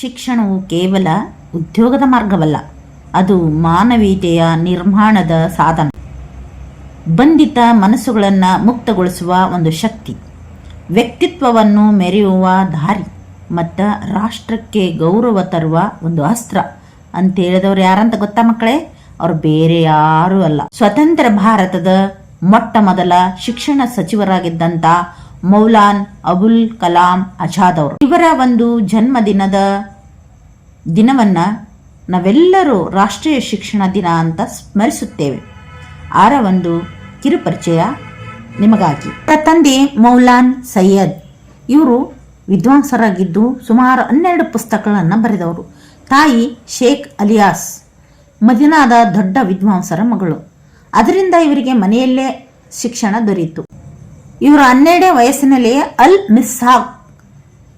ಶಿಕ್ಷಣವು ಕೇವಲ ಉದ್ಯೋಗದ ಮಾರ್ಗವಲ್ಲ, ಅದು ಮಾನವೀಯತೆಯ ನಿರ್ಮಾಣದ ಸಾಧನ. ಬಂಧಿತ ಮನಸ್ಸುಗಳನ್ನು ಮುಕ್ತಗೊಳಿಸುವ ಒಂದು ಶಕ್ತಿ. ವ್ಯಕ್ತಿತ್ವವನ್ನು ಮೆರೆಯುವ ದಾರಿ ಮತ್ತು ರಾಷ್ಟ್ರಕ್ಕೆ ಗೌರವ ತರುವ ಒಂದು ಅಸ್ತ್ರ ಅಂತ ಹೇಳಿದವ್ರು ಯಾರಂತ ಗೊತ್ತಾ ಮಕ್ಕಳೇ? ಅವ್ರು ಬೇರೆ ಯಾರೂ ಅಲ್ಲ. ಸ್ವತಂತ್ರ ಭಾರತದ ಮೊಟ್ಟ ಮೊದಲ ಶಿಕ್ಷಣ ಸಚಿವರಾಗಿದ್ದಂಥ ಮೌಲಾನ್ ಅಬುಲ್ ಕಲಾಂ ಆಜಾದ್ ಅವರು. ಇವರ ಒಂದು ಜನ್ಮದಿನದ ದಿನವನ್ನ ನಾವೆಲ್ಲರೂ ರಾಷ್ಟ್ರೀಯ ಶಿಕ್ಷಣ ದಿನ ಅಂತ ಸ್ಮರಿಸುತ್ತೇವೆ. ಆರ ಒಂದು ಕಿರುಪರಿಚಯ ನಿಮಗಾಗಿ. ತಂದೆ ಮೌಲಾನ್ ಸೈಯದ್, ಇವರು ವಿದ್ವಾಂಸರಾಗಿದ್ದು ಸುಮಾರು ಹನ್ನೆರಡು ಪುಸ್ತಕಗಳನ್ನು ಬರೆದವರು. ತಾಯಿ ಶೇಖ್ ಅಲಿಯಾಸ್ ಮದಿನಾದ ದೊಡ್ಡ ವಿದ್ವಾಂಸರ ಮಗಳು. ಅದರಿಂದ ಇವರಿಗೆ ಮನೆಯಲ್ಲೇ ಶಿಕ್ಷಣ ದೊರೆಯಿತು. ಇವರು ಹನ್ನೆರಡೇ ವಯಸ್ಸಿನಲ್ಲಿಯೇ ಅಲ್ ಮಿಸ್ಸಾಕ್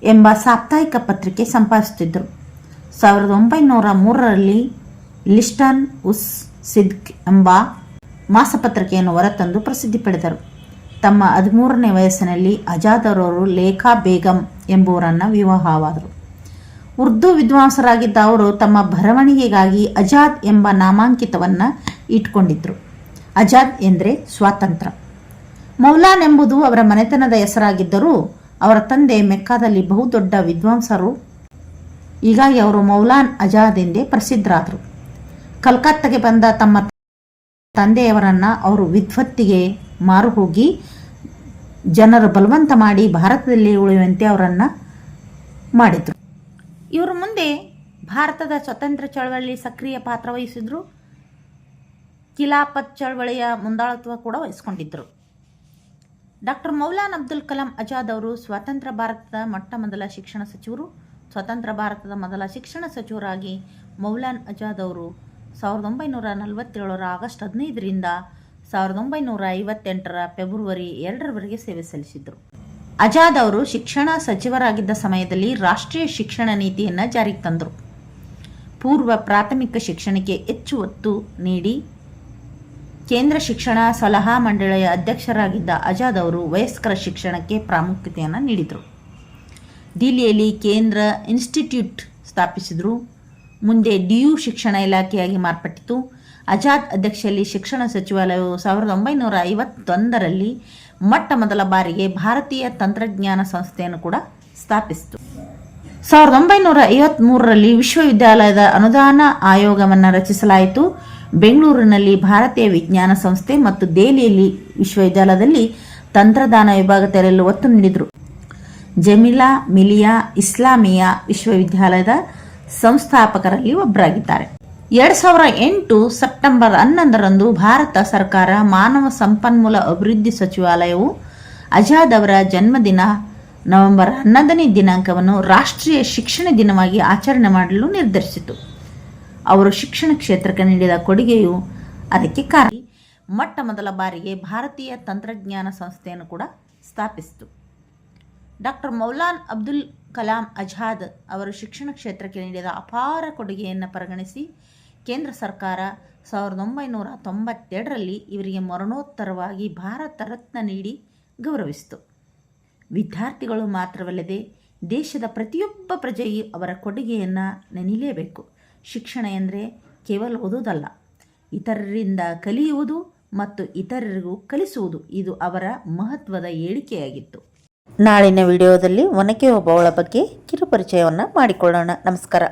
ಎಂಬ ಸಾಪ್ತಾಹಿಕ ಪತ್ರಿಕೆ ಸಂಪಾದಿಸುತ್ತಿದ್ದರು. ಸಾವಿರದ ಒಂಬೈನೂರ ಮೂರರಲ್ಲಿ ಲಿಸ್ಟನ್ ಉಸ್ ಸಿದ್ಕ್ ಎಂಬ ಮಾಸಪತ್ರಿಕೆಯನ್ನು ಹೊರತಂದು ಪ್ರಸಿದ್ಧಿ ಪಡೆದರು. ತಮ್ಮ ಹದಿಮೂರನೇ ವಯಸ್ಸಿನಲ್ಲಿ ಅಜಾದರವರು ಲೇಖಾ ಬೇಗಂ ಎಂಬುವರನ್ನು ವಿವಾಹವಾದರು. ಉರ್ದು ವಿದ್ವಾಂಸರಾಗಿದ್ದ ಅವರು ತಮ್ಮ ಬರವಣಿಗೆಗಾಗಿ ಅಜಾದ್ ಎಂಬ ನಾಮಾಂಕಿತವನ್ನು ಇಟ್ಕೊಂಡಿದ್ದರು ಅಜಾದ್ ಎಂದರೆ ಸ್ವಾತಂತ್ರ್ಯ. ಮೌಲಾನ್ ಎಂಬುದು ಅವರ ಮನೆತನದ ಹೆಸರಾಗಿದ್ದರೂ ಅವರ ತಂದೆ ಮೆಕ್ಕಾದಲ್ಲಿ ಬಹುದೊಡ್ಡ ವಿದ್ವಾಂಸರು. ಹೀಗಾಗಿ ಅವರು ಮೌಲಾನ್ ಅಜಾದ್ ಎಂದೇ ಪ್ರಸಿದ್ಧರಾದರು. ಕಲ್ಕತ್ತಾಗೆ ಬಂದ ತಮ್ಮ ತಂದೆಯವರನ್ನು ಅವರು ವಿದ್ವತ್ತಿಗೆ ಮಾರು ಹೋಗಿ ಜನರು ಬಲವಂತ ಮಾಡಿ ಭಾರತದಲ್ಲಿ ಉಳಿಯುವಂತೆ ಅವರನ್ನು ಮಾಡಿದರು. ಇವರು ಮುಂದೆ ಭಾರತದ ಸ್ವತಂತ್ರ ಚಳವಳಿ ಸಕ್ರಿಯ ಪಾತ್ರ ವಹಿಸಿದ್ರು. ಕಿಲಾಪತ್ ಚಳವಳಿಯ ಮುಂದಾಳತ್ವ ಕೂಡ ವಹಿಸ್ಕೊಂಡಿದ್ದರು ಡಾಕ್ಟರ್ ಮೌಲಾನ್ ಅಬ್ದುಲ್ ಕಲಾಂ ಅಜಾದ್ ಅವರು ಸ್ವತಂತ್ರ ಭಾರತದ ಮೊಟ್ಟ ಮೊದಲ ಶಿಕ್ಷಣ ಸಚಿವರು, ಸ್ವತಂತ್ರ ಭಾರತದ ಮೊದಲ ಶಿಕ್ಷಣ ಸಚಿವರಾಗಿ ಮೌಲಾನ್ ಅಜಾದ್ ಅವರು ಸಾವಿರದ ಒಂಬೈನೂರ ನಲವತ್ತೇಳರ ಆಗಸ್ಟ್ ಹದಿನೈದರಿಂದ ಸಾವಿರದ ಒಂಬೈನೂರ ಐವತ್ತೆಂಟರ ಫೆಬ್ರವರಿ ಎರಡರವರೆಗೆ ಸೇವೆ ಸಲ್ಲಿಸಿದರು ಅಜಾದ್ ಅವರು ಶಿಕ್ಷಣ ಸಚಿವರಾಗಿದ್ದ ಸಮಯದಲ್ಲಿ ರಾಷ್ಟ್ರೀಯ ಶಿಕ್ಷಣ ನೀತಿಯನ್ನು ಜಾರಿಗೆ ತಂದರು. ಪೂರ್ವ ಪ್ರಾಥಮಿಕ ಶಿಕ್ಷಣಕ್ಕೆ ಹೆಚ್ಚು ಒತ್ತು ನೀಡಿ ಕೇಂದ್ರ ಶಿಕ್ಷಣ ಸಲಹಾ ಮಂಡಳಿಯ ಅಧ್ಯಕ್ಷರಾಗಿದ್ದ ಆಜಾದ್ ಅವರು ವಯಸ್ಕರ ಶಿಕ್ಷಣಕ್ಕೆ ಪ್ರಾಮುಖ್ಯತೆಯನ್ನು ನೀಡಿದರು. ದಿಲ್ಲಿಯಲ್ಲಿ ಕೇಂದ್ರ ಇನ್ಸ್ಟಿಟ್ಯೂಟ್ ಸ್ಥಾಪಿಸಿದರು. ಮುಂದೆ ಡಿಯು ಶಿಕ್ಷಣ ಇಲಾಖೆಯಾಗಿ ಮಾರ್ಪಟ್ಟಿತು. ಆಜಾದ್ ಅಧ್ಯಕ್ಷೆಯಲ್ಲಿ ಶಿಕ್ಷಣ ಸಚಿವಾಲಯವು ಸಾವಿರದ ಒಂಬೈನೂರ ಐವತ್ತೊಂದರಲ್ಲಿ ಮೊಟ್ಟ ಮೊದಲ ಬಾರಿಗೆ ಭಾರತೀಯ ತಂತ್ರಜ್ಞಾನ ಸಂಸ್ಥೆಯನ್ನು ಕೂಡ ಸ್ಥಾಪಿಸಿತು. ಸಾವಿರದ ಒಂಬೈನೂರ ಐವತ್ತ್ಮೂರರಲ್ಲಿ ವಿಶ್ವವಿದ್ಯಾಲಯದ ಅನುದಾನ ಆಯೋಗವನ್ನು ರಚಿಸಲಾಯಿತು. ಬೆಂಗಳೂರಿನಲ್ಲಿ ಭಾರತೀಯ ವಿಜ್ಞಾನ ಸಂಸ್ಥೆ ಮತ್ತು ದೆಹಲಿಯಲ್ಲಿ ವಿಶ್ವವಿದ್ಯಾಲಯದಲ್ಲಿ ತಂತ್ರಜ್ಞಾನ ವಿಭಾಗ ತೆರೆಯಲು ಒತ್ತು ನೀಡಿದರು. ಜಮಿಲಾ ಮಿಲಿಯಾ ಇಸ್ಲಾಮಿಯಾ ವಿಶ್ವವಿದ್ಯಾಲಯದ ಸಂಸ್ಥಾಪಕರಲ್ಲಿ ಒಬ್ಬರಾಗಿದ್ದಾರೆ. ಎರಡ್ ಸಾವಿರ ಎಂಟು ಸೆಪ್ಟೆಂಬರ್ ಹನ್ನೊಂದರಂದು ಭಾರತ ಸರ್ಕಾರ ಮಾನವ ಸಂಪನ್ಮೂಲ ಅಭಿವೃದ್ಧಿ ಸಚಿವಾಲಯವು ಅಜಾದ್ ಅವರ ಜನ್ಮದಿನ ನವೆಂಬರ್ ಹನ್ನೊಂದನೇ ದಿನಾಂಕವನ್ನು ರಾಷ್ಟ್ರೀಯ ಶಿಕ್ಷಣ ದಿನವಾಗಿ ಆಚರಣೆ ಮಾಡಲು ನಿರ್ಧರಿಸಿತು ಅವರು ಶಿಕ್ಷಣ ಕ್ಷೇತ್ರಕ್ಕೆ ನೀಡಿದ ಕೊಡುಗೆಯು ಅದಕ್ಕೆ ಕಾರಣ. ಮೊಟ್ಟ ಮೊದಲ ಬಾರಿಗೆ ಭಾರತೀಯ ತಂತ್ರಜ್ಞಾನ ಸಂಸ್ಥೆಯನ್ನು ಕೂಡ ಸ್ಥಾಪಿಸಿತು. ಡಾಕ್ಟರ್ ಮೌಲಾನ್ ಅಬ್ದುಲ್ ಕಲಾಂ ಅಜಾದ್ ಅವರು ಶಿಕ್ಷಣ ಕ್ಷೇತ್ರಕ್ಕೆ ನೀಡಿದ ಅಪಾರ ಕೊಡುಗೆಯನ್ನು ಪರಿಗಣಿಸಿ ಕೇಂದ್ರ ಸರ್ಕಾರ ಸಾವಿರದ ಒಂಬೈನೂರ ತೊಂಬತ್ತೆರಡರಲ್ಲಿ ಇವರಿಗೆ ಮರಣೋತ್ತರವಾಗಿ ಭಾರತ ರತ್ನ ನೀಡಿ ಗೌರವಿಸಿತು. ವಿದ್ಯಾರ್ಥಿಗಳು ಮಾತ್ರವಲ್ಲದೆ ದೇಶದ ಪ್ರತಿಯೊಬ್ಬ ಪ್ರಜೆಯು ಅವರ ಕೊಡುಗೆಯನ್ನು ನೆನಲೇಬೇಕು. ಶಿಕ್ಷಣ ಎಂದರೆ ಕೇವಲ ಓದುವುದಲ್ಲ. ಇತರರಿಂದ ಕಲಿಯುವುದು ಮತ್ತು ಇತರರಿಗೂ ಕಲಿಸುವುದು ಇದು ಅವರ ಮಹತ್ವದ ಹೇಳಿಕೆಯಾಗಿತ್ತು. ನಾಳಿನ ವಿಡಿಯೋದಲ್ಲಿ ಒನಕೆ ಒಬ್ಬವಳ ಬಗ್ಗೆ ಕಿರುಪರಿಚಯವನ್ನು ಮಾಡಿಕೊಳ್ಳೋಣ. ನಮಸ್ಕಾರ.